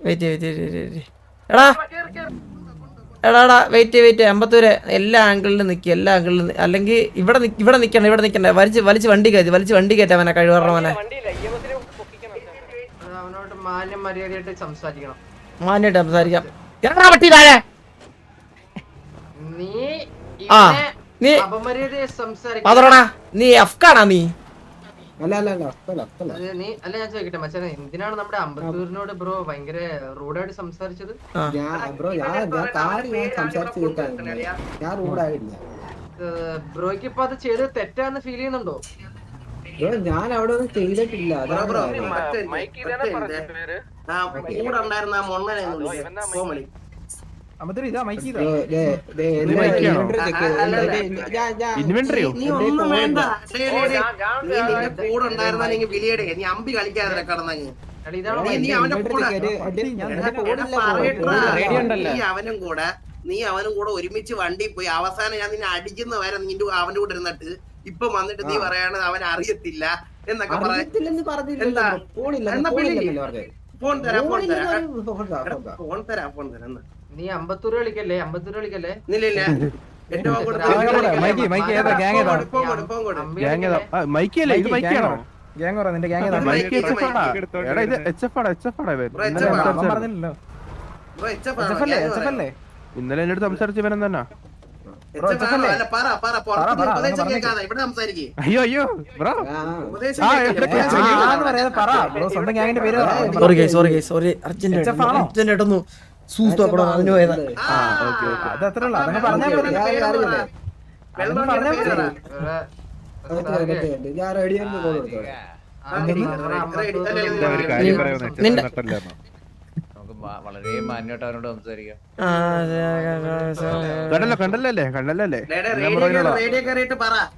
Wait wait wait എടാ. എടാ എടാ വെയിറ്റ് വെയിറ്റ് അമ്പത്തൂര് എല്ലാ ആംഗിളിലും നിൽക്കുക എല്ലാ ആംഗിളിലും അല്ലെങ്കിൽ ഇവിടെ ഇവിടെ നിൽക്കണ്ട ഇവിടെ നിൽക്കണ്ട വലിച്ച് വലിച്ച് വണ്ടി കയറ്റി വലിച്ച് വണ്ടി കയറ്റാ കഴിവറവനെ അത് അവനോട് മാന്യം മര്യാദയായിട്ട് സംസാരിക്കണം. മാന്യായിട്ട് സംസാരിക്കാം. എടാ പട്ടി താഴെ. നീ ആ, നീ അതോടാ നീ എഫ്കാണാ നീ. അല്ല അല്ല അല്ല നീ അല്ല ഞാൻ ചോദിക്കട്ടെ മച്ചാനെ എന്തിനാണ് നമ്മുടെ അമ്പത്തൂരിനോട് ബ്രോ ഭയങ്കര റൂഡായിട്ട് സംസാരിച്ചത്? ബ്രോ ഞാൻ ഞാൻ കാര്യം ഞാൻ സംസാരിച്ച് ഞാൻ റൂഡായില്ല ബ്രോയ്ക്ക് ഇപ്പൊ അത് ചെയ്ത് തെറ്റാന്ന് ഫീൽ ചെയ്യുന്നുണ്ടോ? ബ്രോ ഞാൻ അവിടെ ഒന്നും ചെയ്തിട്ടില്ല. കൂടെ ഉണ്ടായിരുന്ന ആ മൊണ്ണനെ ഇൻവെന്ററിയോ നീ ഒന്നും വേണ്ട. നിന്റെ കൂടെ ഉണ്ടായിരുന്നെങ്കിൽ വിളിയടെ. അമ്പി കളിക്കാതെ കിടന്നങ്ങ്? അവന്റെ കൂടെ. അവനും കൂടെ നീ അവനും കൂടെ ഒരുമിച്ച് വണ്ടി പോയി. അവസാനം ഞാൻ നിന്നെ അടിക്കുന്ന വരെ നിന്റെ അവന്റെ കൂടെ ഇരുന്നിട്ട് ഇപ്പൊ വന്നിട്ട് നീ പറയാണ് അവൻ അറിയത്തില്ല എന്നൊക്കെ പറയാ ഫോൺ തരാം ഫോൺ തരാം. ഫോൺ തരാം ഫോൺ തരാം എന്നാ. നീ അമ്പത്തൂര് കളിക്കല്ലേ അമ്പത്തൂര് കളിക്കല്ലേ മൈക്കല്ലേ ഇത് മൈക്കാണോ ഗ്യാങ് പറ നിന്റെ gang mike, mike H F ആടാ എടാ ഇത് എച്ച് എഫ് ആടാ എച്ച് എഫ് ആടാ ഇവൻ ബ്രോ, ഇന്നലെ? പറഞ്ഞില്ലല്ലോ എന്റെ അടുത്ത് സംസാരിച്ച തന്നെ. അയ്യോ അയ്യോ bro sorry sorry sorry urgent ആണോ? അർജന്റ് ആയിട്ടൊന്ന് സൂസ് നോക്കണം അതിന് പോയതാ ആ, ഓക്കേ, ഓക്കേ. അത് അത്രേ ഉള്ളൂ അതങ്ങ് പറഞ്ഞാൽ ഞാൻ പേര് അറിയില്ല. പറ. വെള്ളം അതൊന്നും പറഞ്ഞാ പേര് പറ. ഇവിടെ അതൊക്കെ അതൊക്കെ ഉണ്ട്. ഞാൻ റെഡിയായിട്ട് കോൾ കൊടുത്തോളാം ആ, ready, ready, ready. അല്ല, അല്ല, എന്താ ഒരു കാര്യം നീ- നിന്റെ- വളരെ മാന്യമായിട്ട് അവനോട് സംസാരിക്കാം. കണ്ടല്ലോ കണ്ടല്ലേ കണ്ടല്ലേ.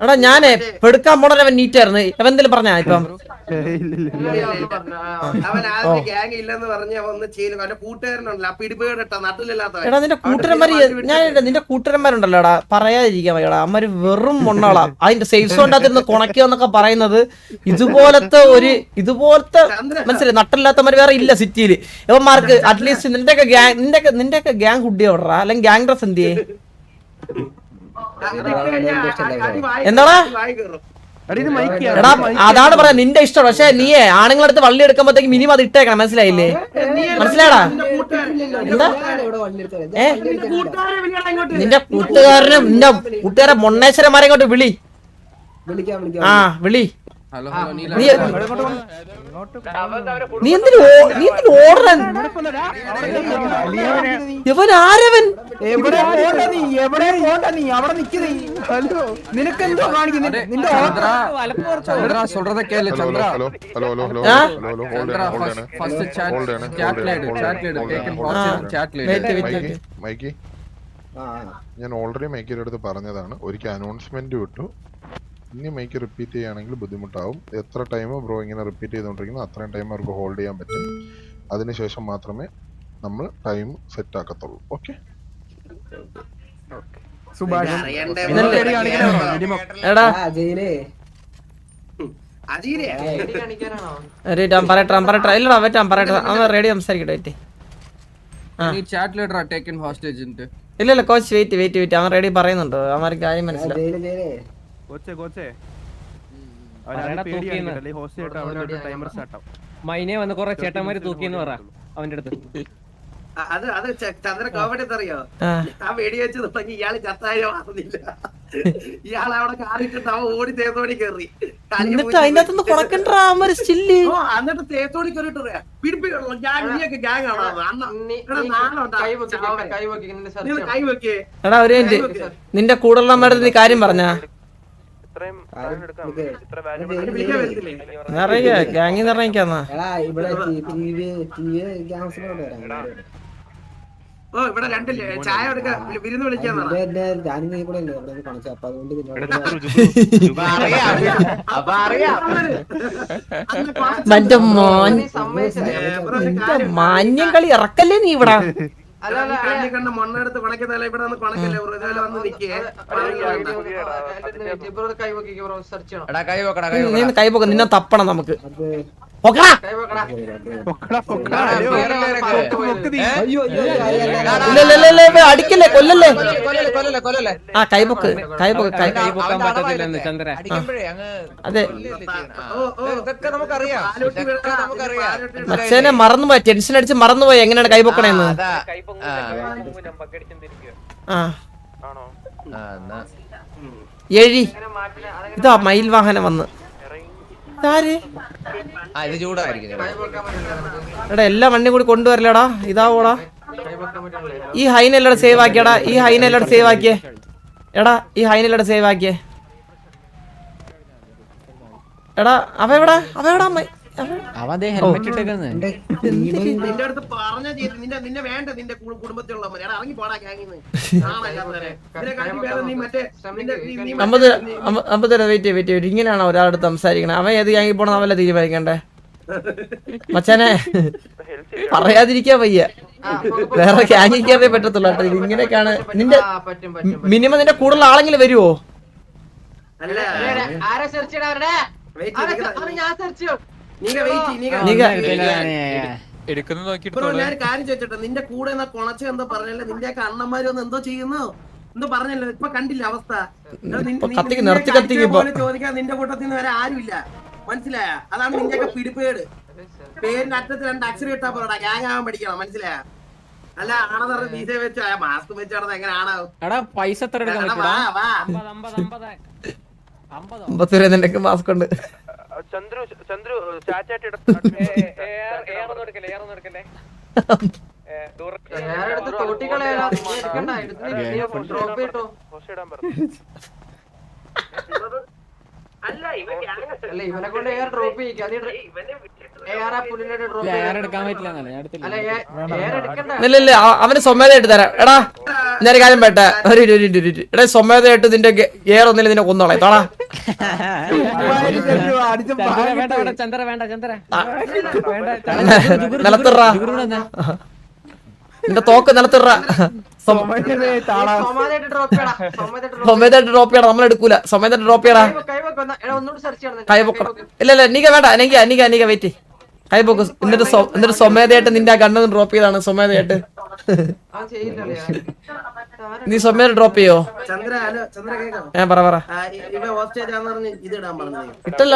എടാ ഞാനേ പെടുക്കാൻ പോണ അവൻ നീറ്റായിരുന്നു അവൻ എന്തെങ്കിലും പറഞ്ഞാ ഇപ്പം. എടാ നിന്റെ കൂട്ടുകാരന്മാര് ഞാൻ നിന്റെ കൂട്ടുകാരന്മാരുണ്ടല്ലോ എടാ. പറയാതിരിക്കാൻ വയ്യടാ അമ്മര് വെറും മൊണ്ണാളാ. അതിന്റെ സേഫ് സോണിനകത്തിരുന്ന് കുണക്കുക എന്നൊക്കെ പറയുന്നത് ഇതുപോലത്തെ ഒരു ഇതുപോലത്തെ മനസ്സിലായി? നട്ടില്ലാത്തമാര് വേറെ ഇല്ല സിറ്റിയിൽ ഇവന്മാർക്ക് അറ്റ്ലീസ്റ്റ് നിന്റെയൊക്കെ ഗ്യാങ് നിന്റെയൊക്കെ നിന്റെയൊക്കെ ഗ്യാങ് ഹുഡി ഓടറാ അല്ലെങ്കിൽ ഗ്യാങ് ഡ്രസ് എന്ത് എന്താടാ? എടാ അതാണ് പറയാ നിന്റെ ഇഷ്ടം. പക്ഷെ നീയേ ആണുങ്ങളടുത്ത് വള്ളി എടുക്കുമ്പോഴത്തേക്ക് മിനിമം അത് ഇട്ടേക്കണം. മനസ്സിലായില്ലേ? മനസ്സിലാടാ നിന്റെ എന്താ? ഏ? നിന്റെ കൂട്ടുകാരനും നിന്റെ കൂട്ടുകാരെ മൊണ്ണേശ്വരന്മാരെ ഇങ്ങോട്ട് വിളി. ആ വിളി. ഹലോ ഹലോ നീ നീ എന്തിനു ഓ- നീ എന്തിനു ഓടണൻ ഇവൻ ആരവൻ എവിടെ പോണ്ട നീ എവിടെ പോണ്ട നീ അവിടെ നിക്ക് നീ ഹലോ നിനക്ക് എന്തോ കാണിക്കുന്നു നിന്റെ ചന്ദ്ര ചന്ദ്ര சொல்றத கேளு hello Chandra hello hello hello hello ആ? ഹലോ ഹലോ ഹോൾഡ് ചന്ദ്ര ചെയ്യണം ഹോൾഡ് ഫസ്റ്റ് ചെയ്യണം ചാറ്റ് ഹോൾഡ് ചെയ്യണം chat laid chat laid taken host chat laid Wait, wait, മൈക്കി wait. മൈക്കി ആ ആ. ഞാൻ ഓൾറെഡി മൈക്കിയുടെ അടുത്ത് പറഞ്ഞതാണ് ഒരിക്കൽ അനൗൺസ്മെന്റ് വിട്ടു ഇനി മൈക്ക് റിപ്പീറ്റ് ചെയ്യുകയാണെങ്കിൽ ബുദ്ധിമുട്ടാവും. എത്ര ടൈം ബ്രോ ഇങ്ങനെ റിപ്പീറ്റ് ചെയ്തുകൊണ്ടിരിക്കുന്നു അത്രയും ടൈം അവർക്ക് ഹോൾഡ് ചെയ്യാൻ പറ്റും അതിനുശേഷം മാത്രമേ നമ്മൾ ടൈം സെറ്റ് ആക്കത്തുള്ളൂ. ഓക്കെ പറയട്ടെ പറയട്ടെ ഇല്ലടാ വെറ്റ് പറയട്ടെ അവൻ റെഡി സംസാരിക്കട്ടെ വെയിറ്റ് നീ ചാറ്റ് ലൈഡറാ ടേക്കൻ ഹോസ്റ്റേജ് ഇല്ല ഇല്ല കോച്ച് വെയിറ്റ് വെയിറ്റ് വെയിറ്റ് അവൻ റെഡി പറയുന്നുണ്ട്. അവന്മാർക്ക് കാര്യം മനസ്സിലായി കോച്ചേ കോച്ചേ. മൈനെ വന്ന് കൊറേ ചേട്ടന്മാര് തൂക്കിന്ന് പറ. അവന്റെ അടുത്ത്. അത് അത് ചന്ദ്ര കോമഡി അറിയോ ആ. വെടി വെച്ച് തുടങ്ങി ഇയാൾ ചത്തായാലും മാറുന്നില്ല ഇയാൾ അവിടെ കാറിട്ടിട്ട് അവൻ ഓടി തേത്തോടി കയറി. എന്നിട്ട് അതിന്റെ അകത്തുനിന്ന് കൊണക്കണ്ടാ അവന്മാര് സ്റ്റില്ല് ഓ എന്നിട്ട് തേത്തോടി കയറിട്ട് പിടിപ്പിക്കണം ഞാൻ നീയൊക്കെ ഗ്യാങ് ആണോ? നിന്റെ കൂടുതലുള്ളവരുടെ നീ കാര്യം പറഞ്ഞാ ആരും ഇത് ഇവിടെ വിളിക്കാൻ വരത്തില്ലേ അറിയാ ഇവിടെ ഓ ഇവിടെ രണ്ടില്ലേ? ചായ വിരുന്ന് മറ്റേ മാന്യം കളി ഇറക്കല്ലേ നീ ഇവിടെ? കണ്ണി മണ്ണെടുത്ത് കൊണക്കുന്നല്ല ഇവിടെ വന്ന് കൊണക്കല്ലേ ബ്രോ വന്ന് നിക്കേ കൈ വെക്കിക്ക് ബ്രോ സെർച്ച് ചെയ്യണം. എടാ കൈ വെക്കടാ കൈ നീ കൈ പോക്ക നിന്നെ തപ്പണം നമുക്ക്. പൊക്കടാ. അടിക്കല്ലേ കൊല്ലല്ലേ? കൊല്ലല്ലേ കൊല്ലല്ലേ കൊല്ലല്ലേ ആ കൈപൊക്ക് കൈപൊക്ക് കൈ കൈ പൊക്കാൻ പറ്റത്തില്ലെന്ന് ചന്ദ്ര അതെ. ഓ, ഓ. ഇതൊക്കെ നമുക്കറിയാം. പാലോട്ടി ഇതൊക്കെ വിടടാ, നമുക്കറിയാം. പാലോട്ടി മച്ചേനെ മറന്നുപോയി ടെൻഷൻ അടിച്ച് മറന്നുപോയി എങ്ങനെയാണ് കൈ പൊക്കണേന്ന് അതാ. കൈ പൊങ്ങൂല പക്കടിച്ചെന്തിരിക്കുക ആ. എഴി. ഇതാ മയിൽ വാഹനം വന്ന്. ഇത് ചൂടായിരിക്കും. എടാ എല്ലാ വണ്ടിയും കൂടി കൊണ്ടുവരില്ലടാ. ഇതാവോടാ ഈ ഹൈന പറ്റില്ല ഈ ഹൈനെല്ലാം സേവ് ആക്കിയടാ. ഈ ഹൈനെല്ലാം സേവ് ആക്കിയേ. എടാ ഈ ഹൈനെല്ലാം സേവ് ആക്കിയേ. എടാ അവ എവിടാ? അവ എവിടാ മൈ- അവ- അവൻ ഓ. നിന്റെ അടുത്ത് പറഞ്ഞ ചെയ്ത്. നിന്റെ നിന്നെ വേണ്ട നിന്റെ കുടുംബത്തിലുള്ള ഇറങ്ങി പോടാ ഗ്യാങ്ങിന്ന് നീ മറ്റേ നിന്റെ- നീ- നീ അമ്പത് അമ്പത് വെയിറ്റ് വെയിറ്റ് വെയിറ്റ് ഇങ്ങനെയാണ് ഒരാളോട് സംസാരിക്കണേ? അവൻ ഏത് ഗാങ്ങി പോണെന്ന് അവല്ല തീരുമാനിക്കണ്ടേ? മച്ചാനെ പറയാതിരിക്കാ വയ്യ. വേറെ ഗാങ്ങിക്കാതെ കയറിയേ പറ്റത്തുള്ളൂ കേട്ടോ. ഇത് ഇങ്ങനെയൊക്കെയാണ് നിന്റെ ആ, പറ്റും പറ്റും മിനിമം നിന്റെ കൂടുതൽ ആളെങ്കിലും വരുവോ? അല്ല ആരാ സെർച്ച് ചെയ്യടാ അവരുടെ ഞാൻ സെർച്ച് ചെയ്യും. നീക നീക- ബ്രോ ഞാൻ ഒരു കാര്യം ചോദിച്ചോട്ടെ? നിന്റെ കൂടെ എന്നാ കൊണച്ച എന്താ പറഞ്ഞല്ലേ? നിന്റെയൊക്കെ അണ്ണന്മാര് വന്ന് എന്തോ ചെയ്യുന്നു? എന്തോ പറഞ്ഞല്ലോ? ഇപ്പൊ കണ്ടില്ല അവസ്ഥ. കത്തിക്ക് നിർത്തി കത്തിക്ക് ചോദിക്കാൻ നിന്റെ കൂട്ടത്തിൽ നിന്ന് വരെ ആരുമില്ല. മനസ്സിലായ? അതാണ് നിന്റെ ഒക്കെ പിടിപ്പേട്. പേരിന്റെ അറ്റത്ത് രണ്ട് അക്ഷരം ഇട്ടാ പോടാ ഗ്യാങ് ആവാൻ പഠിക്കണം. മനസ്സിലായ? അല്ല ആണെന്ന് വീസ വെച്ചോ? മാസ്ക് വെച്ച് എങ്ങനെയാണോ എങ്ങനെ ആണാവും? എടാ പൈസ എത്ര എടുക്കാൻ. അമ്പത് അമ്പത് അമ്പത്. അമ്പത്? രൂപ നിന്റെ മാസ്ക് ഉണ്ട്. ചന്ദ്രു ചന്ദ്രു ചാച്ചായിട്ട് ഏറൊന്നും എടുക്കല്ലേ അല്ല ഇവനെ കൊണ്ട് എയർ ഡ്രോപ്പ് ഞാൻ ഇല്ല അവന് സ്വമേധയായിട്ട് തരാം. എടാ ഞാനൊരു കാര്യം പേട്ടെ ഒരു എടാ സ്വമേധയായിട്ട് നിന്റെ എയർ ഒന്നില്ല നിന്നെ കൊന്നോളെ. തോളാ അടിച്ച ചന്ദ്ര വേണ്ട വേണ്ട ചന്ദ്ര വേണ്ട ചന്ദ്ര. നിലത്തിറ നിന്റെ തോക്ക് നിലത്തിറ. താള സോമാനായിട്ട് ഡ്രോപ്പ് ചെയ്യണം നമ്മൾ എടുക്കൂല. ഡ്രോപ്പ് കൈ വെക്ക് എടാ ഒന്നുകൂടി സെർച്ച് ചെയ്യണം കൈ പൊക്കണം ഇല്ല ഇല്ല നീക്ക വേണ്ട. എനിക്ക് എനിക്ക് എനിക്ക് വെയിറ്റ് കൈ പൊക്ക്. എന്നിട്ട് എന്നിട്ട് സ്വമേധയായിട്ട് നിന്റെ ആ ഗണ്ണൊന്ന് ഡ്രോപ്പ് ചെയ്താണ്. സ്വമേധയായിട്ട് ആ ചെയ്യില്ലല്ലേ നീ സ്വമേധ ഡ്രോപ്പ് ചെയ്യോ? ചന്ദ്ര ഹലോ ചന്ദ്ര കേൾക്കാം ഞാൻ പറ പറ. ഇവ ഹോസ്റ്റേജ് ആന്ന് പറഞ്ഞ് ഇത് ഇടാൻ പറഞ്ഞത്. ഇട്ടല്ല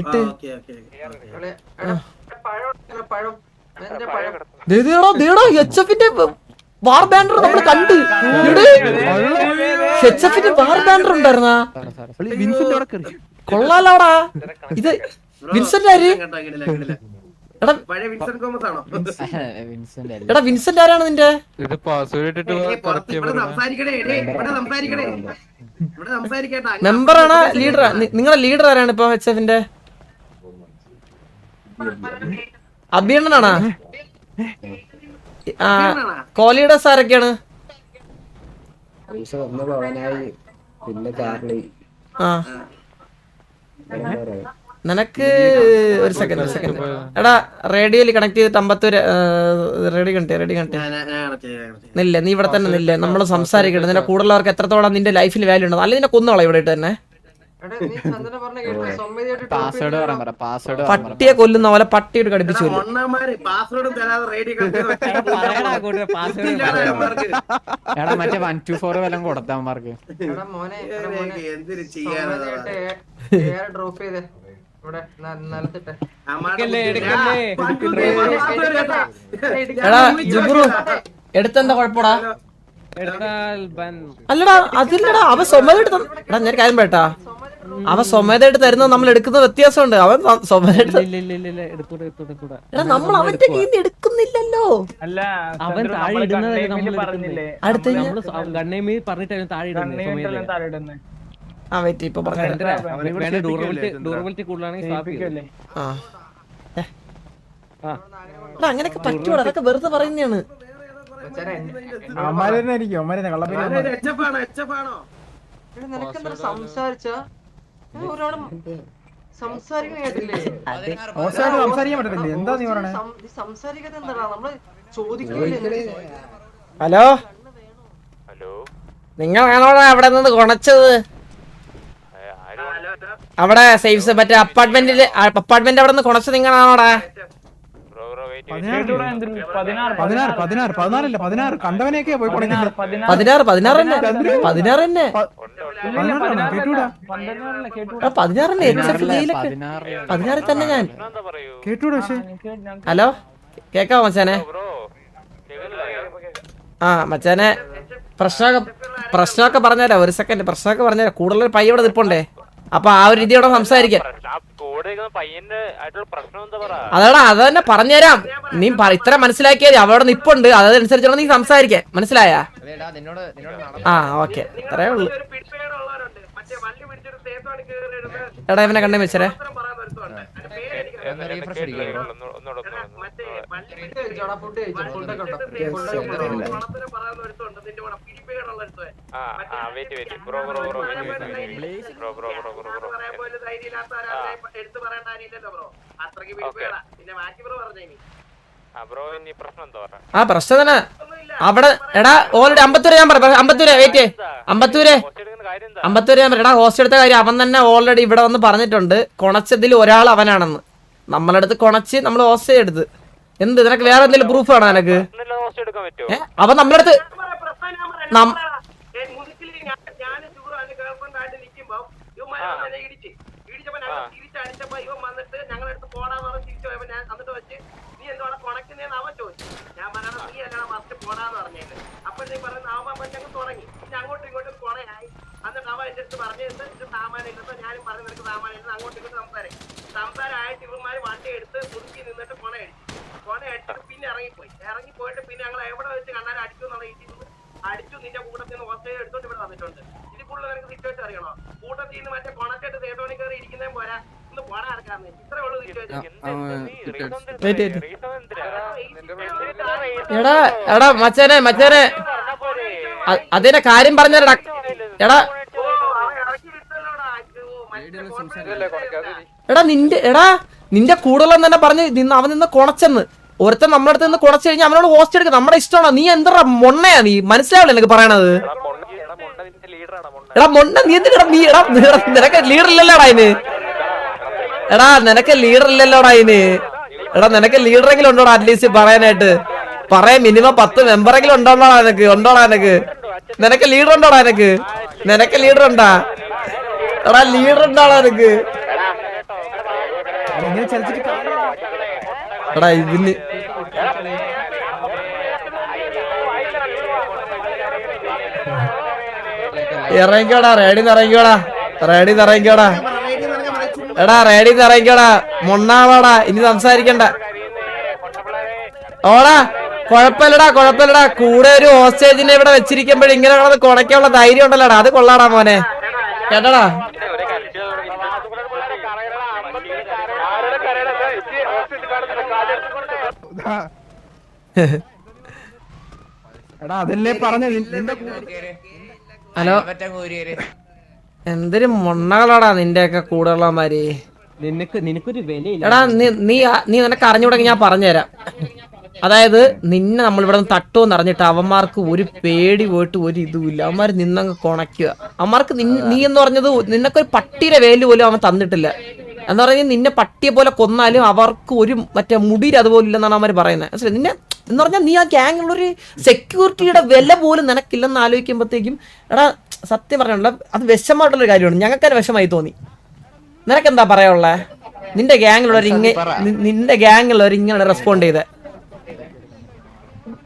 ഇട്ടോ, എച്ച് എഫിന്റെ വാർ ബാൻഡർ നമ്മൾ കണ്ട്. എച്ച് എഫിന്റെ വാർ ഉണ്ടായിരുന്നാ? കൊള്ളാലോടാ. ഇത് വിൻസെന്റ് ആര്. എടാ വിൻസെന്റ് ആണോ? ആരാണ് നിന്റെ? സംസാരിക്കട്ടാ മെമ്പറാണ് ലീഡർ നിങ്ങളെ ലീഡർ ആരാണ് ഇപ്പൊ എച്ച് എഫിന്റെ അഭിയണ്ണനാണാ? ആ കോഹ്ലിയുടെ ചാർലി ആ. നിനക്ക് ഒരു സെക്കൻഡ് ഒരു സെക്കൻഡ് എടാ റേഡിയോയിൽ കണക്ട് ചെയ്തിട്ട് Ambattur radio connect radio connect. നില്ല നീ ഇവിടെ തന്നെ നില്ല. നമ്മൾ സംസാരിക്കണം നിന്റെ കൂടുതലുള്ളവർക്ക് എത്രത്തോളം നിന്റെ ലൈഫിൽ വാല്യൂ ഉണ്ടോ? അല്ലെങ്കിൽ നിന്നെ കൊന്നോളാം ഇവിടെ ഇട്ട് തന്നെ. പാസ്വേഡ് പറയാൻ പറ പാസ്വേഡ് പട്ടിയെ കൊല്ലുന്ന പോലെ പട്ടിയോട് കടിപ്പിച്ചു എടാ, മറ്റേ വൺ ടു ഫോർ വല്ലതും കൊടുത്താമാർക്ക് ഡ്രോപ്പ് ചെയ്തേ. എടാ എടുത്തെന്താ കുഴപ്പടാ? അല്ലടാ അതില്ലടാ അവൻ സ്വമേധമായിട്ട് എടാ ഞാൻ കാര്യം പേട്ടാ അവൻ സ്വമേതായിട്ട് തരുന്നത് നമ്മൾ എടുക്കുന്ന വ്യത്യാസമുണ്ട്. അവൻ സ്വ- ഇല്ല ഇല്ല ഇല്ല ഇല്ല എടുത്തൂടെ എടുത്തൂടെ എടുത്തൂടെ. എടാ നമ്മൾ അവന്റെ കയ്യിൽ നിന്ന് എടുക്കുന്നില്ലല്ലോ. അല്ല അവൻ താഴെ ഇടുന്നത് നമ്മൾ പറഞ്ഞില്ലേ? അടുത്ത ഗണ്ണേമി പറഞ്ഞിട്ടായിരുന്നു താഴെ ഇടുന്നത് ആ വെയിറ്റ് ഇപ്പൊ ഡ്യൂറബിലിറ്റി കൂടുതലാണെങ്കിൽ അങ്ങനെയൊക്കെ പറ്റൂടാ അതൊക്കെ വെറുതെ പറയുന്നതാണ്. നിനക്കെന്താ സംസാരിച്ച? ഒരാളും സംസാരിക്കാൻ കേട്ടില്ലേ? മോശമായിട്ട് സംസാരിക്കാൻ പറ്റത്തില്ലേ? എന്താ നീ പറയണേ? സംസാരിക്കാത്ത നമ്മൾ ചോദിക്കില്ലേ ഹലോ? നിങ്ങൾ ആണോടാ അവിടെ നിന്ന് കൊണച്ചത്? അവിടെ സേഫ്സ് മറ്റേ അപ്പാർട്ട്മെന്റിൽ അപ്പാർട്ട്മെന്റ് അവിടെ നിന്ന് കൊണച്ചത് നിങ്ങളാണോടാ? പതിനാറ് പതിനാറ്. പതിനാറല്ല പതിനാറ് കണ്ടവനെയൊക്കെ പോയി പതിനാറ് പതിനാറ്. തന്നെ പതിനാറ് തന്നെ. പതിനാറ് തന്നെ എച്ച് എഫ് ജയിലൊക്കെ പതിനാറിൽ തന്നെ ഞാൻ. കേട്ടൂടാ പക്ഷേ. ഹലോ? കേക്കാവോ മച്ചാനെ? ആ മച്ചാനെ പ്രശ്നമൊക്കെ പ്രശ്നമൊക്കെ പറഞ്ഞാലോ ഒരു സെക്കൻഡ് പ്രശ്നമൊക്കെ പറഞ്ഞാലോ കൂടുതൽ പൈ ഇവിടെ നിൽപ്പുണ്ടേ? അപ്പൊ ആ ഒരു രീതിയോടെ സംസാരിക്കാൻ പയ്യന്റെ ആയിട്ടുള്ള പ്രശ്നം എന്താ പറ? അതാടാ അത് തന്നെ പറഞ്ഞുതരാം. നീ പറ- ഇത്ര മനസ്സിലാക്കിയത് അവിടെ നിപ്പുണ്ട്. അതനുസരിച്ചാണ് നീ സംസാരിക്കാൻ മനസ്സിലായ? ആ ഓക്കെ. അത്രേ ഉള്ളു. എടാ ഇവനെ കണ്ടേ വെച്ചരേ ആ ബ്രോ ഇനി. പ്രശ്നം എന്താ ആ പ്രശ്നം തന്നെ. അവിടെ എടാ ഓൾറെഡി അമ്പത്തൂര് ഞാൻ പറയാം. അമ്പത്തൂര് വെയിറ്റ് അമ്പത്തൂര്. എടുക്കുന്ന കാര്യം എന്താ? അമ്പത്തൂര് ഞാൻ പറയാം. എടാ ഹോസ്റ്റ് എടുത്ത കാര്യം അവൻ തന്നെ ഓൾറെഡി ഇവിടെ വന്ന് പറഞ്ഞിട്ടുണ്ട്. കൊണച്ചതിൽ ഒരാൾ അവനാണെന്ന്. നമ്മളടുത്ത് കൊണച്ച് നമ്മൾ ഹോസ്റ്റ് എടുത്ത്. എന്ത്? നിനക്ക് വേറെ എന്തെങ്കിലും പ്രൂഫ് ആണോ നിനക്ക്? അപ്പൊ ഹോസ്റ്റ് എടുക്കാൻ പറ്റുമോ ഏ? അവൻ ഞാൻ പറയാം. നം- ഏ, മുതുക്കിൽ ഞാൻ ഞാനും ചൂടും അതിന്റെ ഗേൾഫ്രണ്ട് ആയിട്ട് നിൽക്കുമ്പോ ഇവന്മാരെ എന്നെ ഇടിച്ച്. ഇടിച്ചപ്പോ ഞങ്ങൾ തിരിച്ചടിച്ചപ്പോ ഇവൻ വന്നിട്ട് ഞങ്ങളുടെ അടുത്ത് പറഞ്ഞ് അങ്ങോട്ടും ഇങ്ങോട്ടും കൊണയായി. എന്നിട്ട് അവൻ എന്റെ അടുത്ത് പറഞ്ഞത് ഇത് സാമാനം ഇല്ലെന്നോ ഞാനും പറഞ്ഞു നിനക്ക് സാമാനം ഇല്ലെന്ന് അങ്ങോട്ടും ഇങ്ങോട്ടും സംസാരം സംസാരമായിട്ട് ഇവന്മാര് വണ്ടി എടുത്ത് പുതുക്കി നിന്നിട്ട് കൊണ അടിച്ചു കൊണ അടിച്ചിട്ട് പിന്നെ ഇറങ്ങിപ്പോയി ഇറങ്ങിപ്പോയിട്ട് പിന്നെ ഞങ്ങൾ എവിടെ വെച്ച് കണ്ടാലും അടിച്ചു എന്നുള്ള രീതിയിൽ അടിച്ചു നിന്റെ കൂട്ടത്തിൽ നിന്ന് ഹോസ്റ്റേജ് എടുത്തോണ്ട് ഇവിടെ വന്നിട്ടുണ്ട് ഇത് കൂടുതൽ നിനക്ക് സിറ്റുവേഷൻ അറിയണോ കൂട്ടത്തിൽ നിന്ന് മറ്റേ കൊണക്കെട്ട് സേതോണി കയറി ഇരിക്കുന്നേ പോരാ ഒന്ന് പോണ നടക്കാന്ന് ഇത്രേ ഉള്ളൂ സിറ്റുവേഷൻ എടാ എടാ മച്ചാനെ മച്ചാനെ. അതിന്റെ കാര്യം പറഞ്ഞടാ. എടാ. എടാ നിന്റെ എടാ നിന്റെ കൂടുതലും തന്നെ പറഞ്ഞ് നിന്ന് അവൻ നിന്ന് കൊണച്ചെന്ന്. ഒരുത്തൻ നമ്മുടെ അടുത്ത് നിന്ന് കുണച്ചു കഴിഞ്ഞാൽ അവനോട് ഹോസ്റ്റ് എടുക്കുക നമ്മുടെ ഇഷ്ടമാണോ? നീ എന്താ മൊണ്ണയാ നീ? മനസ്സിലാവില്ല എനിക്ക് പറയണത്? എടാ മൊണ്ണ നീ എന്തിനാ നീ എടാ നിനക്ക് ലീഡർ ഇല്ലല്ലോടാ അതിന് എടാ നിനക്ക് ലീഡർ ഇല്ലല്ലോടാ അതിന് എടാ നിനക്ക് ലീഡറെങ്കിലും ഉണ്ടോടാ അറ്റ്ലീസ്റ്റ് പറയാനായിട്ട്. പറയാൻ മിനിമം പത്ത് മെമ്പറെങ്കിലും ഉണ്ടോടാ നിനക്ക്? ഉണ്ടോടാ നിനക്ക്? നിനക്ക് ലീഡർ ഉണ്ടോടാ നിനക്ക്? നിനക്ക് ലീഡർ ഉണ്ടാ? എടാ ലീഡർ ഉണ്ടാടാ നിനക്ക്. എടാ ഇതിന് ഇറങ്ങിക്കോടാ റേഡി ഇറങ്ങിക്കോടാ. റേഡി ഇറങ്ങിക്കോടാ. എടാ റേഡി നിറയിക്കടാ മൊണ്ണാവാടാ ഇനി സംസാരിക്കണ്ട. ഓടാ കൊഴപ്പല്ലടാ കൊഴപ്പല്ലടാ കൂടെ ഒരു ഹോസ്റ്റേജിനെ ഇവിടെ വെച്ചിരിക്കുമ്പോഴും ഇങ്ങനെ കിടന്ന് കുണയ്ക്കാനുള്ള ധൈര്യം ഉണ്ടല്ലോടാ. അത് കൊള്ളാടാ മോനെ. കേട്ടടാ? എടാ അതല്ലേ പറഞ്ഞ നിന്റെ ഹലോ? എന്തൊരു മൊണ്ണകളാടാ നിന്റെയൊക്കെ കൂടെയുള്ളമാര് നിനക്ക് നിനക്കൊരു വിലയില്ല. എടാ നീ നീ നീ നിനക്ക് അറിഞ്ഞുകൂടെങ്കിൽ ഞാൻ പറഞ്ഞുതരാം. അതായത് നിന്നെ നമ്മൾ ഇവിടെ നിന്ന് തട്ടുമെന്ന് അറിഞ്ഞിട്ട് അവന്മാർക്ക് ഒരു പേടി പോയിട്ട് ഒരു ഇതുമില്ല. അവന്മാർ നിന്നങ്ങ് കൊണയ്ക്കുക. അവന്മാർക്ക് നീ എന്ന് പറഞ്ഞത് നിനക്കൊരു പട്ടിയുടെ വേൽ പോലും അവൻ തന്നിട്ടില്ല. എന്ന് പറഞ്ഞാൽ നിന്നെ പട്ടിയെ പോലെ കൊന്നാലും അവർക്ക് ഒരു മറ്റേ മുടിയിൽ അതുപോലെ ഇല്ലെന്നാണ് അവന്മാർ പറയുന്നത്. മനസ്സിലായി? നിന്നെ എന്ന് പറഞ്ഞാൽ നീ ആ ഗ്യാങ്ങിലുള്ളൊരു സെക്യൂരിറ്റിയുടെ വില പോലും നിനക്കില്ലെന്ന് ആലോചിക്കുമ്പോഴത്തേക്കും എടാ സത്യം പറഞ്ഞുള്ള അത് വിഷമമായിട്ടുള്ളൊരു കാര്യമാണ്. ഞങ്ങൾക്കത് വിഷമായി തോന്നി. നിനക്കെന്താ പറയാനുള്ളേ? നിന്റെ ഗ്യാങ്ങിലുള്ളവർ ഇങ്ങനെ നിന്റെ ഗ്യാങ്ങിലുള്ളവർ ഇങ്ങനെ റെസ്പോണ്ട് ചെയ്തേ.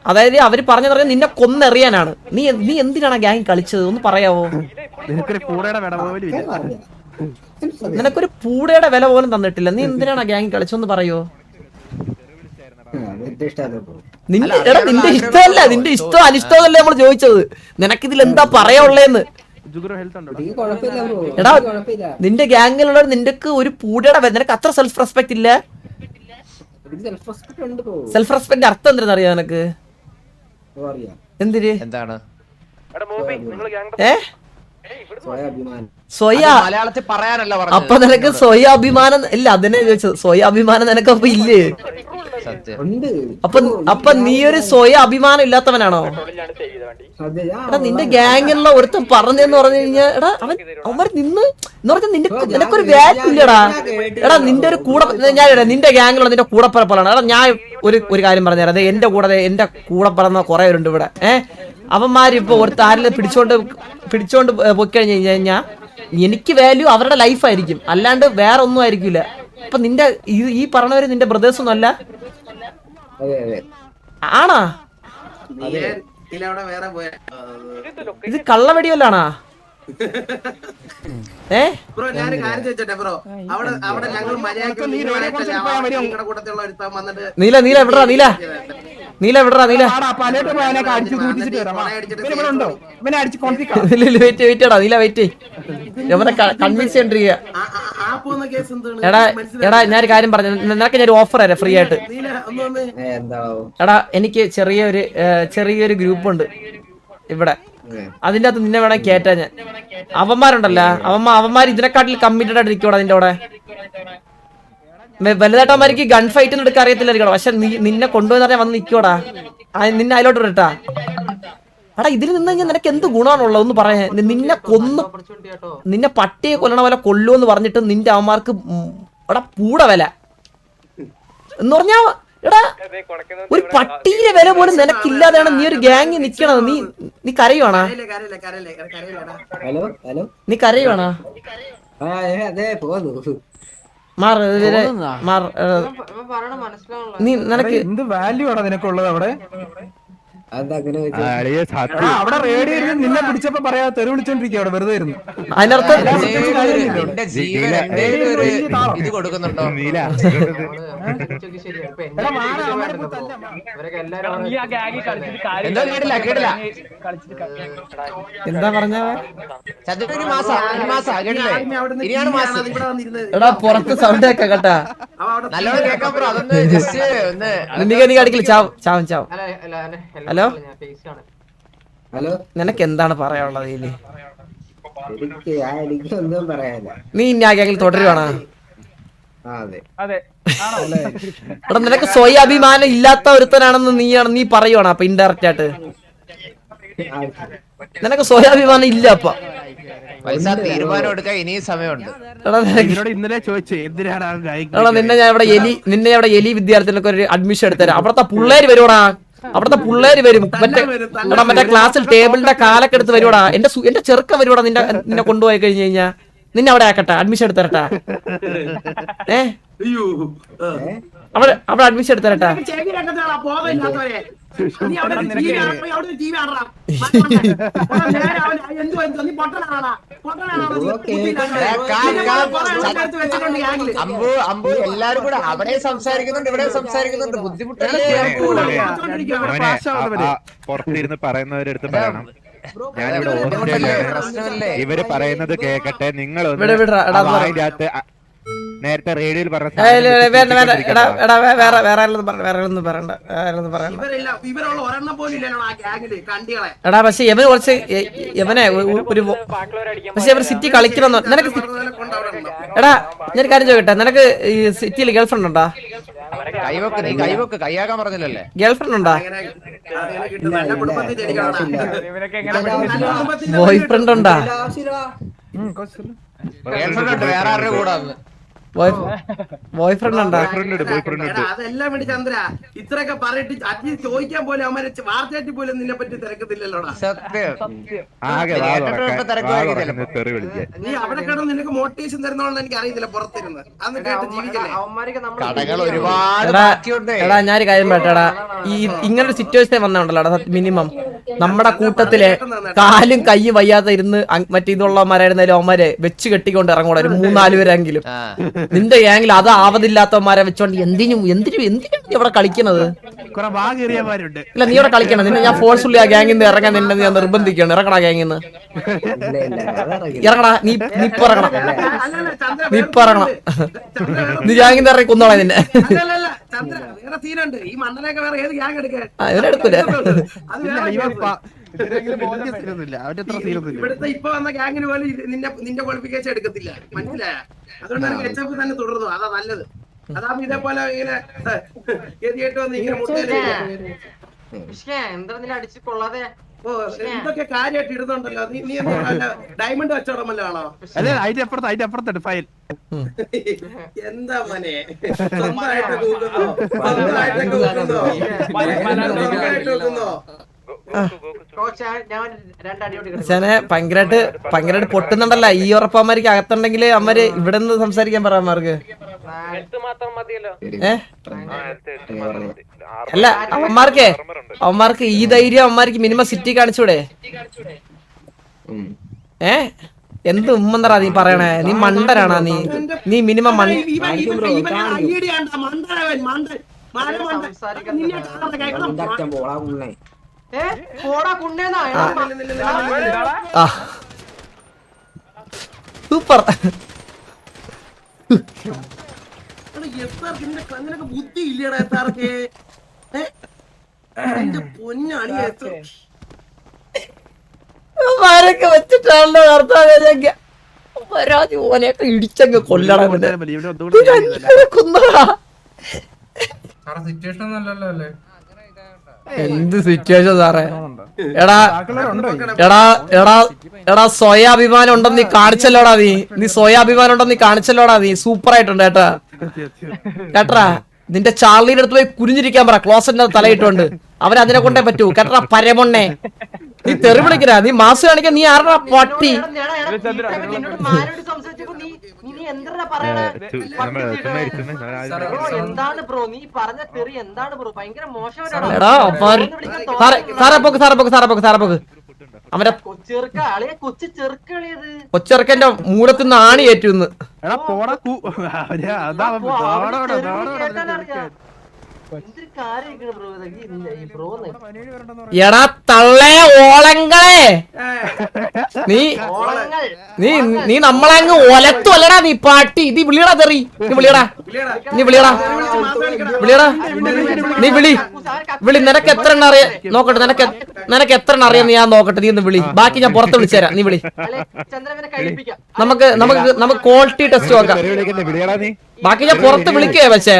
അതായത് അവർ പറഞ്ഞു പറഞ്ഞ നിന്നെ കൊന്നെറിയാനാണ്. നീ നീ എന്തിനാണ് ഗ്യാങ് കളിച്ചത്? ഒന്ന് പറയാവോ? നിനക്കൊരു കൂടെയുടെ വിട പോലും ഇല്ല. നിനക്കൊരു പൂടയുടെ വില പോലും തന്നിട്ടില്ല. നീ എന്തിനാണ് ഗ്യാങ് കളിച്ചതെന്ന് പറയോ? നിന്റെ എടാ നിന്റെ ഇഷ്ടമല്ല നിന്റെ ഇഷ്ടം അനിഷ്ടമല്ലേ നമ്മൾ ചോദിച്ചത്? നിനക്ക് നിനക്കിതിൽ എന്താ ബ്രോ. എടാ നിന്റെ ഗ്യാങ്ങിലുള്ളവർ നിനക്ക് ഒരു പൂടയുടെ നിനക്ക് അത്ര സെൽഫ് റെസ്പെക്ട് ഇല്ല സെൽഫ് റെസ്പെക്ട് അർത്ഥം എന്തിനാ അറിയാ നിനക്ക്? എന്തിര് എന്തിന്? എന്താണ്? ഏ? സ്വയ അഭിമാനം സ്വയ മലയാളത്തിൽ പറയാനല്ല അപ്പൊ നിനക്ക് സ്വയ അഭിമാനം ഇല്ല അതിനെ ചോദിച്ചത് സ്വയ അഭിമാനം നിനക്ക് അപ്പൊ ഇല്ലേ? അപ്പൊ അപ്പൊ നീ ഒരു സ്വയം അഭിമാനം ഇല്ലാത്തവനാണോ എടാ നിന്റെ ഗ്യാങ്ങിലുള്ള ഒരുത്തൻ പറഞ്ഞെന്ന് പറഞ്ഞു കഴിഞ്ഞാ എടാ അവൻ അവൻ നിന്ന് എന്ന് പറഞ്ഞാൽ നിന്റെ നിനക്കൊരു വാല്യൂ ഇല്ലടാ. എടാ നിന്റെ ഒരു കൂടെ ഞാൻ നിന്റെ ഗ്യാങ്ങിലുള്ള നിന്റെ കൂടപ്പറപ്പാണ് എടാ ഞാൻ ഒരു ഒരു കാര്യം പറഞ്ഞുതരാം. അതെ എന്റെ കൂടെ എന്റെ കൂടെ പറഞ്ഞ കുറെ പേരുണ്ട് ഇവിടെ. ഏഹ് അവന്മാരിപ്പോ ഒരു താരിൽ പിടിച്ചോണ്ട് പിടിച്ചോണ്ട് പോയി കഴിഞ്ഞു കഴിഞ്ഞാ എനിക്ക് വാല്യൂ അവരുടെ ലൈഫായിരിക്കും അല്ലാണ്ട് വേറെ ഒന്നും ആയിരിക്കില്ല അപ്പൊ നിന്റെ ഈ ഈ പറഞ്ഞവര് നിന്റെ ബ്രദേഴ്സ് ഒന്നും അല്ല? ആണാ? അവിടെ വേറെ പോയ ഇത് കള്ളവെടിയല്ലാണാ ഏ? ബ്രോ ഞാൻ കാര്യം ചോദിച്ചോട്ടെ ബ്രോ? അവിടെ അവിടെ ഞങ്ങൾ നീല നീല എവിടാ നീല? നീല എവിടാ നീല. വെയിറ്റ് വെയിറ്റ് എടാ നീല വെയിറ്റ് ഇവനെ കൺവിൻസ് ചെയ്യണ്ടിരിക്കുക എടാ എടാ ഞാൻ ഒരു കാര്യം പറഞ്ഞു നിനക്ക് ഞാൻ ഒരു ഓഫർ തരാം ഫ്രീ ആയിട്ട്. എടാ എനിക്ക് ചെറിയൊരു ചെറിയൊരു ഗ്രൂപ്പ് ഉണ്ട്. ഇവിടെ. അതിന്റെ അകത്ത് നിന്നെ വേണേ കേറ്റാ ഞാൻ. അവന്മാരുണ്ടല്ലോ. അവന്മാ അവന്മാർ ഇതിനെക്കാട്ടിൽ കമ്മിറ്റഡ് ആയിട്ട് നിൽക്കോടാ നിന്റെ കൂടെ വെ- വലുതായിട്ടവന്മാർക്ക് ഗൺ ഫൈറ്റ് എടുക്കാൻ അറിയത്തില്ലായിരിക്കോടാ. പക്ഷെ നീ നിന്നെ കൊണ്ടുപോയി പറഞ്ഞാൽ വന്ന് നിൽക്കോടാ നിന്നെ അതിലോട്ട് വിടട്ടാ. എടാ ഇതിൽ നിന്ന് കഴിഞ്ഞാൽ നിനക്ക് എന്ത് ഗുണമാണുള്ളത്? ഒന്ന് പറയാൻ നിന്നെ കൊന്ന് നിന്നെ പട്ടിയെ കൊല്ലണ പോലെ കൊല്ലു എന്ന് പറഞ്ഞിട്ട് നിന്റെ അവന്മാർക്ക് എടാ പൂട വില. എന്ന് പറഞ്ഞാ എടാ ഒരു പട്ടിയിലെ വില പോലും നിനക്കില്ലാതെയാണ് നീ ഒരു ഗ്യാങ് നിക്കണത്. നീ നീ കരയുവാണാ? ഹലോ ഹലോ നീ കരയുവാണാ? അതെ പോന്നു. മാർ ഇവരെ മാർ നീ നിനക്ക് എന്ത് വാല്യൂ ആണ് നിനക്കുള്ളത് അവിടെ? അവിടെ റേഡിയോ നിന്നെ പിടിച്ചപ്പോ പറയാ തെറി വിളിച്ചോണ്ടിരിക്കുക അവിടെ വെറുതെ ഇരുന്നു. അതിനർത്ഥം ഇത് കൊടുക്കുന്നുണ്ടോ? എന്തോ കേട്ടില്ല കേട്ടില്ല. എന്താ പറഞ്ഞ? എടാ പുറത്ത് സൗണ്ട് കേക്ക കേട്ടാ നല്ല നല്ലോണം അതൊന്ന് ജസ്റ്റ് ഒന്ന് അടിക്കില്ല ചാവും ചാവും അല്ല ഹലോ? ഹലോ? നിനക്ക് എന്താണ് പറയാനുള്ളത് ഇനി? നീ ഇനി ആ ഗ്യാങ്ങിൽ തുടരുവാണോ? എടാ നിനക്ക് സ്വയം അഭിമാനം ഇല്ലാത്ത ഒരുത്തനാണെന്ന് നീയാണ് നീ പറയുവാണ് അപ്പൊ ഇൻഡയറക്റ്റ് ആയിട്ട്? നിനക്ക് സ്വയാഭിമാനം ഇല്ല അപ്പൊ. പൈസ തീരുമാനം എടുക്കാൻ ഇനിയും സമയമുണ്ട്. എടാ നിനക്ക് ഇന്നലെ ചോദിച്ചു എന്തിനാണ് ആ ഗായി എടാ നിന്നെ ഞാൻ ഇവിടെ എലി നിന്നെ ഇവിടെ എലി വിദ്യാർത്ഥികൾക്ക് ഒരു അഡ്മിഷൻ എടുത്തരാം. അവിടത്തെ പിള്ളേര് വരുവാടാ? അവിടത്തെ പിള്ളേര് വരും. മറ്റേ എടാ മറ്റേ ക്ലാസ്സിൽ ടേബിളിന്റെ കാലൊക്കെ എടുത്ത് വരുവാടാ. എന്റെ എന്റെ ചെറുക്ക വരുവാടാ നിന്റെ നിന്നെ കൊണ്ടുപോയി കഴിഞ്ഞു കഴിഞ്ഞാ. നിന്നെ അവിടെ ആക്കട്ടെ അഡ്മിഷൻ എടുത്തരട്ടാ ഏ. അവിടെ അവിടെ അഡ്മിഷൻ എടുത്തരട്ടാ അവിടെ അമ്പു അമ്പു എല്ലാരും കൂടെ അവിടെ സംസാരിക്കുന്നുണ്ട് ഇവിടെ സംസാരിക്കുന്നുണ്ട്. ബുദ്ധിമുട്ടല്ലേ? പുറത്തിരുന്ന് പറയുന്നവരെടുത്ത് പറയണം. ഞാനിവിടെ ബുദ്ധിമുട്ടല്ലേ ഇവർ പറയുന്നത് കേക്കട്ടെ നിങ്ങൾ. അതിന്റെ അകത്ത് നേരത്തെ റേഡിയോയിൽ പറഞ്ഞ എടാ എടാ വേറെ വേറെ ആരെങ്കിലും പറ- വേറെ ആരെങ്കിലും പറയണ്ട വേറെ ആരെങ്കിലും പറയണ്ട. ഇവരില്ല ഇവരുള്ള ഒരെണ്ണം പോലും ഇല്ലല്ലോ ആ ഗ്യാങ്ങിൽ കണ്ടികളെ. എടാ പക്ഷെ ഇവന് കുറച്ച് ഇവനെ ഒരു പക്ഷെ ഇവർ സിറ്റി കളിക്കണം നിനക്ക് എടാ ഞാൻ കാര്യം ചോദിക്കട്ടെ നിനക്ക് ഈ സിറ്റിയിൽ ഗേൾഫ്രണ്ട് ഉണ്ടോ? കൈവക്ക് നീ പറഞ്ഞില്ലല്ലേ? ഗേൾഫ്രണ്ട് ഉണ്ടോ? ബോയ് ഫ്രണ്ട് ഉണ്ടോ? ഗേൾഫ്രണ്ട് ഉണ്ട് വേറെ ആരുടെ കൂടെ ബോയ് ഫ്രണ്ട് ഉണ്ടോ? എടാ, അതെല്ലാം വേണ്ടി ചന്ദ്ര. ഇത്രയൊക്കെ പറഞ്ഞിട്ട് അറ്റ്ലീസ്റ്റ് ചോദിക്കാൻ പോലും അവന്മാരെ വാർത്തയായിട്ട് പോലും നിന്നെ പറ്റി തിരക്കത്തില്ലല്ലോടാ. നീ അവിടെ കിടന്ന് നിനക്ക് മോട്ടിവേഷൻ തരുന്നോണ്ട് എനിക്ക് അറിയത്തില്ല പുറത്തിരുന്ന് അന്ന് കേട്ട് ജീവിക്കല്ലേ? അവന്മാർക്ക് നമ്മൾ കടകൾ ഒരുപാട് എടാ ബാക്കിയുണ്ട് ഞാനൊരു കാര്യം പറയട്ടെടാ ഈ ഇങ്ങനൊരു സിറ്റുവേഷൻ വന്നുണ്ടല്ലോ മിനിമം നമ്മുടെ കൂട്ടത്തിലെ കാലും കൈയും വയ്യാതെ ഇരുന്ന് മറ്റേ ഇതുള്ളവന്മാരായിരുന്നാലും അവന്മാരെ വെച്ച് കെട്ടിക്കൊണ്ട് ഇറങ്ങൂടാ ഒരു മൂന്നാൽ പേരെങ്കിലും. നിന്റെ ഗ്യാങ്ങിൽ അത് ആവതില്ലാത്തവന്മാരെ വെച്ചോണ്ട് എന്തിനും എന്തിനും എന്തിനും നീ ഇവിടെ കളിക്കണത്? ഇല്ല നീ ഇവിടെ കളിക്കണം. നിന്നെ ഞാൻ ഫോഴ്സ്ഫുള്ളി ആ ഗ്യാങ്ങിൽ നിന്ന് ഇറങ്ങാൻ നിന്നെ ഞാൻ നിർബന്ധിക്കണം ഇറങ്ങടാ ഗ്യാങ്ങിൽ നിന്ന് ഇല്ല ഇല്ല ഇറങ്ങടാ നീ നീ ഇപ്പൊ ഇറങ്ങണം നീ ഇപ്പൊ ഇറങ്ങണം. നിന്നെ. ചന്ദ്ര വേറെ നീ ഗ്യാങ്ങിൽ നിന്ന് ഇറങ്ങി കൊന്നോളാം നിന്നെ അല്ലല്ല ഇവിടുത്തെ ഇപ്പൊ വന്ന ഗാങ്ങിന് പോലും നിന്നെ നിന്റെ ക്വാളിഫിക്കേഷൻ എടുക്കത്തില്ല. മനസ്സിലായ? അതുകൊണ്ടാണ് എച്ച് എഫ് തന്നെ തുടർന്നു അതാ നല്ലത്. അതാവുമ്പോ ഇതേപോലെ ഇങ്ങനെ ഗതിയായിട്ട് വന്ന് ഇങ്ങനെ മുട്ടയിൽ പക്ഷേ എന്താ നിന്നെ അടിച്ച് കൊള്ളാതെ? ഓ എന്തൊക്കെ കാര്യമായിട്ട് ഇടുന്നുണ്ടല്ലോ? നീ നീ എന്താ ഡയമണ്ട് കച്ചവടമല്ലോ ആണോ അതിന്റെ അപ്പുറത്ത് അതിന്റെ അപ്പുറത്തുണ്ട് ഫയൽ എന്താ മോനെ? സ്വന്തമായിട്ട് കൂട്ടുന്നോ സ്വന്തമായിട്ടൊക്കെ കൂട്ടുന്നോ മച്ചാനെ ഭയങ്കരമായിട്ട് ഭയങ്കരമായിട്ട് പൊട്ടുന്നുണ്ടല്ലോ. ഈ ഉറപ്പന്മാർക്ക് അകത്തുണ്ടെങ്കിൽ അമ്മര് ഇവിടെ നിന്ന് സംസാരിക്കാൻ പറയാം മാർക്ക് അല്ല അവന്മാർക്കേ അവന്മാർക്ക് ഈ ധൈര്യം അവന്മാർക്ക് മിനിമം സിറ്റി കാണിച്ചൂടെ? ഏ? എന്ത് ഉമ്മന്തറാ നീ പറയണേ? നീ മണ്ടനാണാ നീ? നീ മിനിമം മണ്ടൻ. സൂപ്പർ. ബുദ്ധി ഇല്ലടാ എത്താർക്ക് ഏ? നിന്റെ പൊന്നാണി എത്ര അവന്മാരൊക്കെ വെച്ചിട്ടാണല്ലോ കർത്താവ് പരാതി ഓനെയൊക്കെ ഇടിച്ചങ്ങ് കൊല്ലണം കൊന്നടാ. സിറ്റുവേഷൻ നല്ലല്ലോ അല്ലേ? എന്ത് സിറ്റുവേഷൻ സാറേ എടാ എടാ എടാ എടാ സ്വയാഭിമാനം ഉണ്ടെന്ന് നീ കാണിച്ചല്ലോടാ നീ നീ സ്വയാഭിമാനം ഉണ്ടെന്ന് നീ കാണിച്ചല്ലോടാ നീ സൂപ്പർ ആയിട്ടുണ്ട് കേട്ടാ കേട്ടറാ നിന്റെ ചാർലിയുടെ അടുത്ത് പോയി കുരിഞ്ഞിരിക്കാൻ പറ ക്ലോസറ്റിന്റെ തലയിട്ടുകൊണ്ട് അവൻ അതിനെ കൊണ്ടേ പറ്റൂ കേട്ടറാ പരമൊണ്ണേ നീ തെറി വിളിക്കരാ നീ മാസ് കാണിക്കാൻ നീ ആരുടെ പട്ടി എന്താ പറയണേ? ബ്രോ എന്താണ് ബ്രോ? നീ പറഞ്ഞ തെറി എന്താണ് ബ്രോ? ഭയങ്കര മോശമായിട്ടാണ് എടാ അപ്പാര് സാറേ സാറേ പോക്ക് സാറേ പോക്ക് സാറേ പോക്ക് സാറേ പോക്ക്. അവന്റെ കൊച്ചെറുക്ക അളിയെ കൊച്ചു ചെറുക്കളിയത് കൊച്ചിറക്കന്റെ മൂലത്തിൽ നിന്ന് ആണി ഏറ്റുന്ന്. എടാ പോടാ കൂ അവർ അതാ എടാ തള്ളേ ഓളങ്ങളെ. നീ നീ നീ നമ്മളെ അങ്ങ് ഒലത്തുവല്ലടാ നീ പാട്ടി. നീ വിളിയടാ തെറി. നീ വിളിയടാ. നീ വിളിയടാ. വിളിയടാ. നീ വിളി. വിളി. നിനക്ക് എത്ര എണ്ണം അറിയാം? നോക്കട്ടെ നിനക്ക് നിനക്ക് എത്ര എണ്ണം അറിയാം ഞാൻ നോക്കട്ടെ നീ ഒന്ന് വിളി. ബാക്കി ഞാൻ പുറത്ത് വിളിച്ചുതരാം. നീ വിളി. നമുക്ക് നമുക്ക് നമുക്ക് ക്വാളിറ്റി ടെസ്റ്റ് നോക്കാം. നീ? ബാക്കി ഞാൻ പുറത്ത് വിളിക്കേ പക്ഷേ.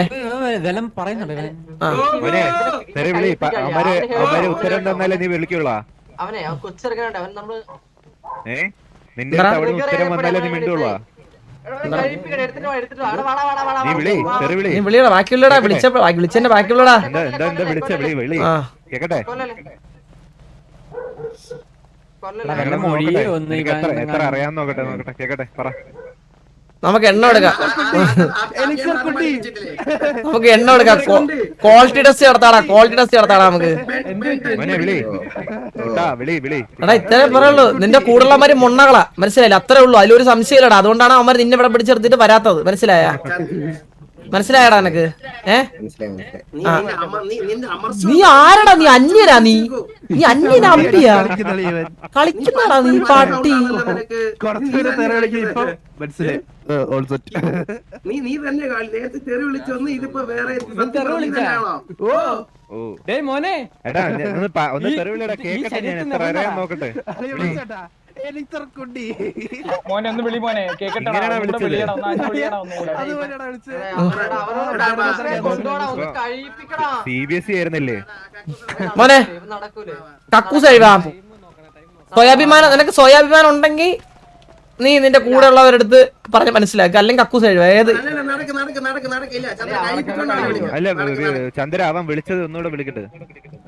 വിലം പറയുന്നുണ്ട് ഉത്തരം തന്നാലേ നീ വിളിക്കുള്ളാ. അവനെ കൊച്ചെറുക്കനുണ്ട്. അവൻ നമ്മൾ ഏ? നിന്റെ അവിടെ ഉത്തരം വന്നാലേ നീ മിണ്ടുള്ളാ. ബാക്കിയുള്ളടാ വിളിച്ച വിളിച്ചെന്റെ ബാക്കിയുള്ളടാ. വിളിച്ച? വിളി വിളി. കേക്കട്ടെ? എത്ര അറിയാൻ നോക്കട്ടെ നോക്കട്ടെ. കേക്കട്ടെ പറ. നമുക്ക് എണ്ണ എടുക്കാം നമുക്ക് എണ്ണ എടുക്കാം ക്വാളിറ്റി ടെസ്റ്റ് നടത്താടാ. ക്വാളിറ്റി ടെസ്റ്റ് നടത്താടാ നമുക്ക്. എടാ ഇത്രേ പറയുള്ളൂ. നിന്റെ കൂടുള്ളമാര് മുണ്ണകളാ. മനസ്സിലായില്ല? അത്രേ ഉള്ളൂ. അതിലൊരു സംശയമില്ലടാ. അതുകൊണ്ടാണ് അവന്മാർ നിന്നെ ഇവിടെ പിടിച്ചെടുത്തിട്ട് വരാത്തത്. മനസ്സിലായ? മനസ്സിലായടാ എനക്ക് ഏ? നീ ആരടാ നീ അന്യനാ നീ? നീ അന്യനാ അമ്പിയാ കളിക്കുന്നടാ നീ പാട്ടി? നിനക്ക് നീ നീ തന്നെ നേരത്തെ തെറി ഇതിപ്പോ വേറെ? ഓ. ഡേ മോനെ എടാ ഒന്ന് തെറി വിളിയടാ കേക്കട്ടെ ഞാൻ. എത്ര? നോക്കട്ടെ. മോനെ ഒന്ന് വിളി മോനെ. കേക്കട്ടെ സി ബി എസ് ഇ ആയിരുന്നില്ലേ? മോനെ കക്കൂസ് കഴിവാം സ്വയാഭിമാനം നിനക്ക് സ്വയാഭിമാനം ഉണ്ടെങ്കിൽ നീ നിന്റെ കൂടെ ഉള്ളവരെടുത്ത് പറഞ്ഞ് മനസ്സിലാക്കുക അല്ലെങ്കിൽ കക്കൂസ് കഴിവാ ഏത്? അല്ല ചന്ദ്ര അവൻ വിളിച്ചത് ഒന്നുകൂടെ വിളിക്കട്ടെ.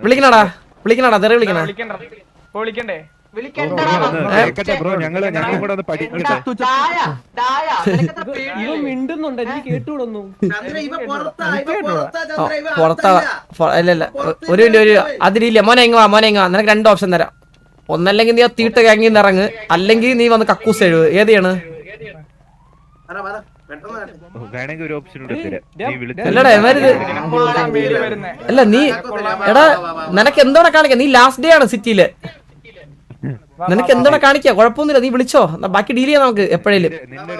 വിളിക്കണടാ. വിളിക്കണടാ. തെറി വിളിക്കണ. വിളിക്കണ്ട? ഞങ്ങൾ ഞങ്ങളും കൂടെ പഠിക്കട്ടെ ഇവൻ മിണ്ടുന്നുണ്ട് എനിക്ക് കേട്ടുകൂടുന്നു. ഇവ പുറത്താ ഇവ ഇവ ഒരു മിനിറ്റ് ഒരു അതിലില്ല. മോനെ ഇങ്ങ് വാ മോനെ ഇങ്ങ് വാ. നിനക്ക് രണ്ട് ഓപ്ഷൻ തരാം. ഒന്നല്ലെങ്കിൽ നീ ആ തീട്ട ഗാങ്ങിൽ നിന്ന് ഇറങ്ങ് അല്ലെങ്കിൽ നീ വന്ന് കക്കൂസ് എഴുവ് ഏതാണ് അല്ല നീ എടാ നിനക്ക് എന്തോടെ കാണിക്ക നീ ലാസ്റ്റ് ഡേ ആണ് സിറ്റിയിൽ. നിനക്ക് എന്താണ് കാണിക്ക? കുഴപ്പമൊന്നുമില്ല നീ വിളിച്ചോ. ബാക്കി ഡീൽ ചെയ്യാം നമുക്ക് എപ്പോഴേലും. നിന്റെ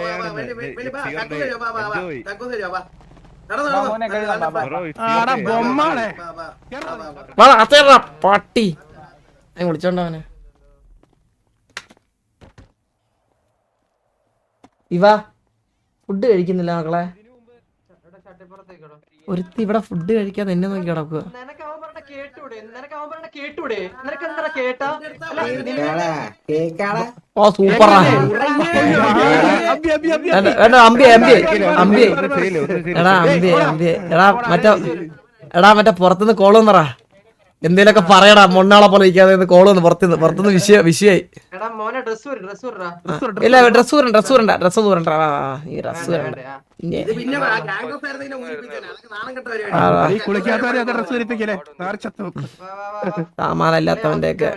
വാ, പട്ടി. ഞാൻ വിളിച്ചോണ്ടവനെ ഇവ ഫുഡ് കഴിക്കുന്നില്ല മക്കളെ. ഒരുത്തി ഇവിടെ ഫുഡ് കഴിക്കാൻ എന്നെ നോക്കി കിടക്കുക ഓ സൂപ്പറാ. എടാ അമ്പി അമ്പി അമ്പി. എടാ അമ്പി അമ്പി. എടാ മറ്റേ എടാ മറ്റേ പുറത്തുനിന്ന് കോൾ വന്നറ. എന്തേലൊക്കെ പറയടാ മൊണ്ണാളെ പോലെ ഇരിക്കാതെ കോൾ വന്ന് പുറത്തുനിന്ന് പുറത്തുനിന്ന് വിഷയ വിഷയായി. ഇല്ല ഡ്രസ് ഊരണ്ട ഡ്രസ് ഊരണ്ട ഡ്രസ് ആ, ഈ ഡ്രസ് ഊരണ്ട. ഇനി ഇത് പിന്നെ ഗാംഗസ് ആയിരുന്നെങ്കിൽ ഊരിപ്പിച്ചേനെ. നാണം കെട്ട ആ, ആ, ഈ കുളിക്കാത്തവരെ അത് ഡ്രസ് ധരിപ്പിക്കലേ നേർച്ചത്തു വാ, വാ, വാ, വാ. സാമാനല്ലാത്തവന്റെ ഒക്കെ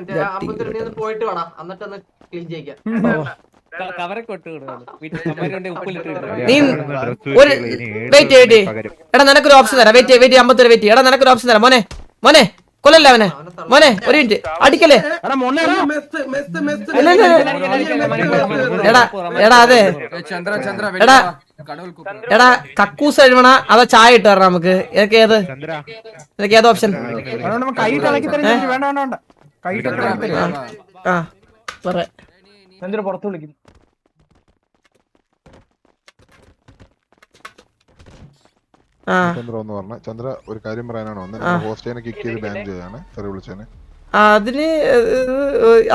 എടാ നിനക്കൊരു ഓപ്ഷൻ തരാം. വെയിറ്റ് വെയിറ്റ് അമ്പത്തൊരു വെയിറ്റ് എടാ നിനക്കൊരു ഓപ്ഷൻ തരാം. മോനെ മോനെ. കൊല്ലല്ലേ അവനെ? മോനെ ഒരു മിനിറ്റ്. അടിക്കല്ലേ? എടാ എടാ. എടാ അതെ. എടാ എടാ കക്കൂസ് കഴിവണ അതോ ചായ ഇട്ട് തരണം നമുക്ക്? ഏതൊക്കെ ഏത്? ഏത് ഓപ്ഷൻ? ആ പറ. ചന്ദ്ര പുറത്ത് വിളിക്കുന്നു. ചന്ദ്ര ഒന്ന് പറഞ്ഞ ചന്ദ്ര ഒരു കാര്യം പറയാനാണ് വന്നത് ഹോസ്റ്റേനെ കിക്ക് ചെയ്ത് ബാൻ ചെയ്താണ് ചെറിയ വിളിച്ചേനെ അതിന്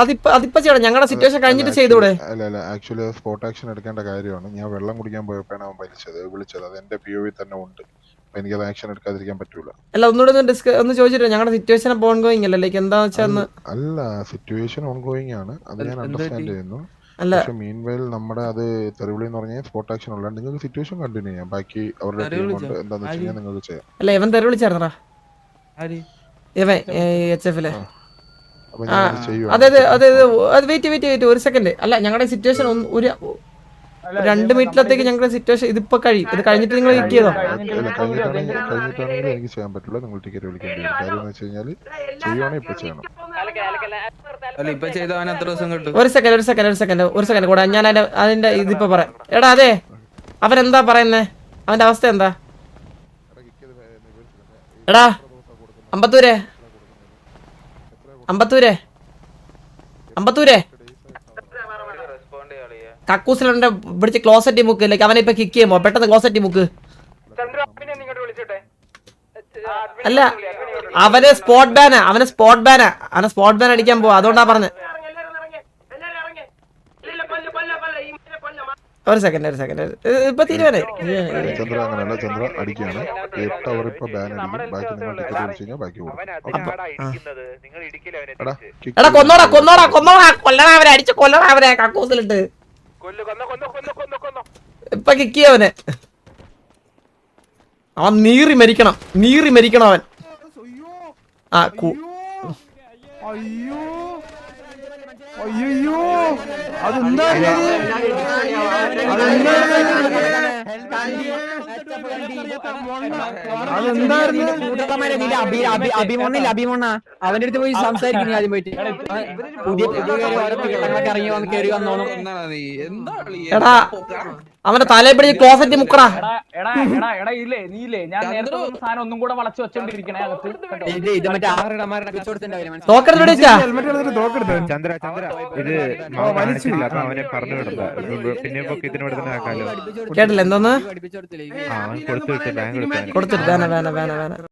അതിപ്പോ അതിപ്പോ ചെയ്യണം ഞങ്ങളുടെ സിറ്റുവേഷൻ കഴിഞ്ഞിട്ട് ചെയ്തൂടെ? അല്ല അല്ല ആക്ച്വലി സ്പോട്ട് ആക്ഷൻ എടുക്കേണ്ട കാര്യമാണ്. ഞാൻ വെള്ളം കുടിക്കാൻ പോയപ്പോഴാണ് അവൻ വലിച്ചത് വിളിച്ചത്. അത് എന്റെ പി ഒ തന്നെ ഉണ്ട്. എനിക്ക് അത് ആക്ഷൻ എടുക്കാതിരിക്കാൻ പറ്റൂല. അല്ല ഒന്നുകൂടെ ഒന്ന് ഡിസ്ക ഒന്ന് ചോദിച്ചിട്ട് ഞങ്ങളുടെ സിറ്റുവേഷൻ അപ്പോൾ ഓൺഗോയിങ് അല്ലേ? ലൈക്ക് എന്താ വെച്ചാൽ അല്ല സിറ്റുവേഷൻ ഓൺഗോയിങ് ആണ്. അത് ഞാൻ അണ്ടർസ്റ്റാൻഡ് ചെയ്യുന്നു. അല്ല പക്ഷെ മീൻ വെയിൽ നമ്മുടെ അത് തെറിവിളി എന്ന് പറഞ്ഞാൽ സ്പോട്ട് ആക്ഷൻ ഉള്ള നിങ്ങൾക്ക് സിറ്റുവേഷൻ കണ്ടിന്യൂ ചെയ്യാം. ബാക്കി അവരുടെ ടീം കൊണ്ട് എന്താന്ന് വെച്ച് കഴിഞ്ഞാൽ നിങ്ങൾക്ക് ചെയ്യാം. അല്ല ഇവൻ തെറി വിളിച്ചായിരുന്നടാ ഇവൻ എച്ച് എഫിലെ അപ്പൊ ഞാൻ ചെയ്യുവാണ്. അതെ അതെ അതെ അതെ അത് വെയിറ്റ് വെയിറ്റ് വെയിറ്റ് ഒരു സെക്കൻഡ് അല്ല ഞങ്ങളുടെ സിറ്റുവേഷൻ ഒരു രണ്ട് മിനിറ്റിലത്തേക്ക് ഞങ്ങളുടെ സിറ്റുവേഷൻ ഇതിപ്പോ കഴി ഇത് കഴിഞ്ഞിട്ട് നിങ്ങൾ കിക്ക് ചെയ്തോ കഴിഞ്ഞിട്ടാണെങ്കിൽ എനിക്ക് ചെയ്യാൻ പറ്റില്ല നിങ്ങൾ ടിക്കറ്റ് വിളിക്കേണ്ടി വരും. കാര്യം എന്ന് വെച്ച് കഴിഞ്ഞാൽ ചെയ്യുവാണെങ്കിൽ ഇപ്പൊ ചെയ്യണം. അല്ല ഇപ്പൊ ചെയ്ത അവൻ എത്ര ദിവസം കിട്ടും ഒരു സെക്കൻഡ് ഒരു സെക്കൻഡ് ഒരു സെക്കൻഡ് ഒരു സെക്കൻഡ് കൂടെ. ഞാൻ അതിന്റെ അതിന്റെ ഇതിപ്പോ പറയാം. എടാ അതെ. അവരെന്താ എന്താ പറയുന്നേ? അവന്റെ അവസ്ഥ എന്താ? എടാ അമ്പത്തൂരെ. അമ്പത്തൂരെ. അമ്പത്തൂരെ. കക്കൂസിലുണ്ട് പിടിച്ച് ക്ലോസറ്റി മുക്ക് ലൈക്ക് അവനെ ഇപ്പൊ കിക്ക് ചെയ്യുമോ? പെട്ടെന്ന് ക്ലോസറ്റി മുക്ക്. ചന്ദ്ര പിന്നെ ഇങ്ങോട്ട് വിളിച്ചോട്ടെ അല്ല അവന് സ്പോട്ട് ബാന അവന് സ്പോട്ട് ബാന അവനെ സ്പോട്ട് ബാൻ അടിക്കാൻ പോവാ അതുകൊണ്ടാ പറഞ്ഞത് ഒരു സെക്കൻഡ് ഒരു സെക്കൻഡ് ഇപ്പൊ തീരുമാനായി. ചന്ദ്ര അങ്ങനെയല്ല ചന്ദ്ര അടിക്കുകയാണ് എട്ട് അവർ ഇപ്പൊ ബാൻ അടിക്കും. ബാക്കി നിങ്ങൾ ടിക്കറ്റ് വിളിച്ച് കഴിഞ്ഞാൽ ബാക്കി കൊടുക്കും എടാ കൊന്നോടാ കൊന്നോടാ കൊന്നോടാ. കൊല്ലണ അവരെ അടിച്ച് കൊല്ലണ അവരെ കക്കൂസിലിട്ട്. ഇപ്പൊ കിക്ക് ചെയ്യവനെ അവൻ നീറി മരിക്കണം. നീറി മരിക്കണം അവൻ. ആ അയ്യോ. അയ്യോ. അതെന്താ അഭിമോണില്ല അഭിമോണ. അവന്റെ അടുത്ത് പോയി സംസാരിക്കുന്നു ആദ്യം പോയിട്ട്. പുതിയ പുതിയ ഇറങ്ങി വന്ന് കയറി വന്നോളും. എടാ അവന്റെ തലയിൽ പിടിച്ച് ക്ലോസറ്റ് മുക്കടാ. എടാ എടാ എടാ ഇല്ലേ നീ ഇല്ലേ? ഞാൻ നേരത്തെ സാധനം ഒന്നും കൂടെ വളച്ചു വെച്ചോണ്ടിരിക്കണേ അകത്ത്. ഇത് ചന്ദ്ര ചന്ദ്ര. അവനെ പറഞ്ഞു വിടണ്ട. പിന്നെ ഇപ്പൊ ഇതിനോട് തന്നെ ആക്കാലോ കേട്ടില്ല എന്തോന്ന്? ആ கொடுத்துட்டு கொடுத்துட்டு வேணாம் வேணாம் வேணாம் வேணாம்